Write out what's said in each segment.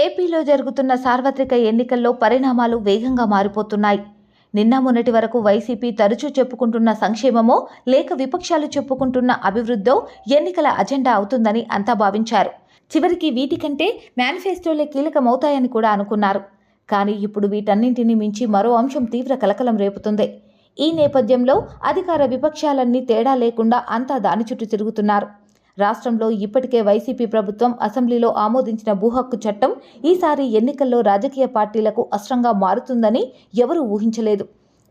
ఏపీలో జరుగుతున్న సార్వత్రిక ఎన్నికల్లో పరిణామాలు వేగంగా మారిపోతున్నాయి. నిన్న మొన్నటి వరకు వైసీపీ తరచూ చెప్పుకుంటున్న సంక్షేమమో లేక విపక్షాలు చెప్పుకుంటున్న అభివృద్ధో ఎన్నికల అజెండా అవుతుందని అంతా భావించారు. చివరికి వీటికంటే మేనిఫెస్టోలే కీలకమవుతాయని కూడా అనుకున్నారు. కానీ ఇప్పుడు వీటన్నింటినీ మించి మరో అంశం తీవ్ర కలకలం రేపుతుంది. ఈ నేపథ్యంలో అధికార విపక్షాలన్నీ తేడా లేకుండా అంతా దాని చుట్టూ తిరుగుతున్నారు. రాష్ట్రంలో ఇప్పటికే వైసీపీ ప్రభుత్వం అసెంబ్లీలో ఆమోదించిన భూహక్కు చట్టం ఈసారి ఎన్నికల్లో రాజకీయ పార్టీలకు అస్త్రంగా మారుతుందని ఎవరూ ఊహించలేదు.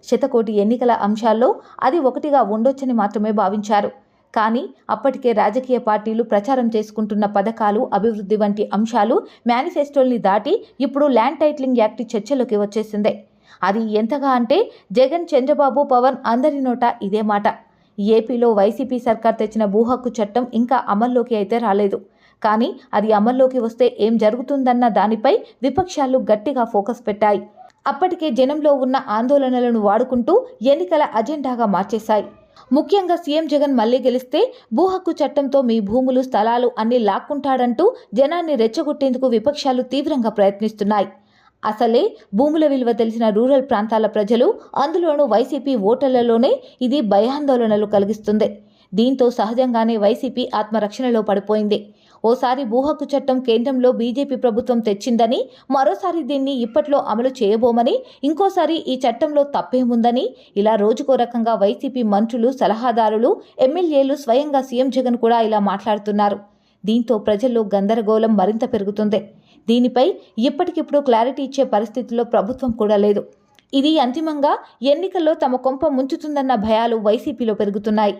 శతకోటి ఎన్నికల అంశాల్లో అది ఒకటిగా ఉండొచ్చని మాత్రమే భావించారు. కానీ అప్పటికే రాజకీయ పార్టీలు ప్రచారం చేసుకుంటున్న పథకాలు అభివృద్ధి వంటి అంశాలు మేనిఫెస్టోల్ని దాటి ఇప్పుడు ల్యాండ్ టైటిలింగ్ యాక్ట్ చర్చలోకి వచ్చేసిందే. అది ఎంతగా అంటే జగన్ చంద్రబాబు పవన్ అందరి నోట ఇదే మాట. ఏపీలో వైసీపీ సర్కార్ తెచ్చిన భూ హక్కు చట్టం ఇంకా అమల్లోకి అయితే రాలేదు. కానీ అది అమల్లోకి వస్తే ఏం జరుగుతుందన్న దానిపై విపక్షాలు గట్టిగా ఫోకస్ పెట్టాయి. అప్పటికే జనంలో ఉన్న ఆందోళనలను వాడుకుంటూ ఎన్నికల అజెండాగా మార్చేశాయి. ముఖ్యంగా సీఎం జగన్ మళ్ళీ గెలిస్తే భూహక్కు చట్టంతో మీ భూములు స్థలాలు అన్ని లాక్కుంటాడంటూ జనాన్ని రెచ్చగొట్టేందుకు విపక్షాలు తీవ్రంగా ప్రయత్నిస్తున్నాయి. అసలే భూముల విలువ తెలిసిన రూరల్ ప్రాంతాల ప్రజలు అందులోనూ వైసీపీ ఓటర్లలోనే ఇది భయాందోళనలు కలిగిస్తుంది. దీంతో సహజంగానే వైసీపీ ఆత్మరక్షణలో పడిపోయింది. ఓసారి భూహక్కు చట్టం కేంద్రంలో బీజేపీ ప్రభుత్వం తెచ్చిందని మరోసారి దీన్ని ఇప్పట్లో అమలు చేయబోమని ఇంకోసారి ఈ చట్టంలో తప్పేముందని ఇలా రోజుకో రకంగా వైసీపీ మంత్రులు సలహాదారులు ఎమ్మెల్యేలు స్వయంగా సీఎం జగన్ కూడా ఇలా మాట్లాడుతున్నారు. దీంతో ప్రజల్లో గందరగోళం మరింత పెరుగుతుంది. దీనిపై ఇప్పటికిప్పుడు క్లారిటీ ఇచ్చే పరిస్థితిలో ప్రభుత్వం కూడా లేదు. ఇది అంతిమంగా ఎన్నికల్లో తమ కొంప ముంచుతుందన్న భయాలు వైసీపీలో పెరుగుతున్నాయి.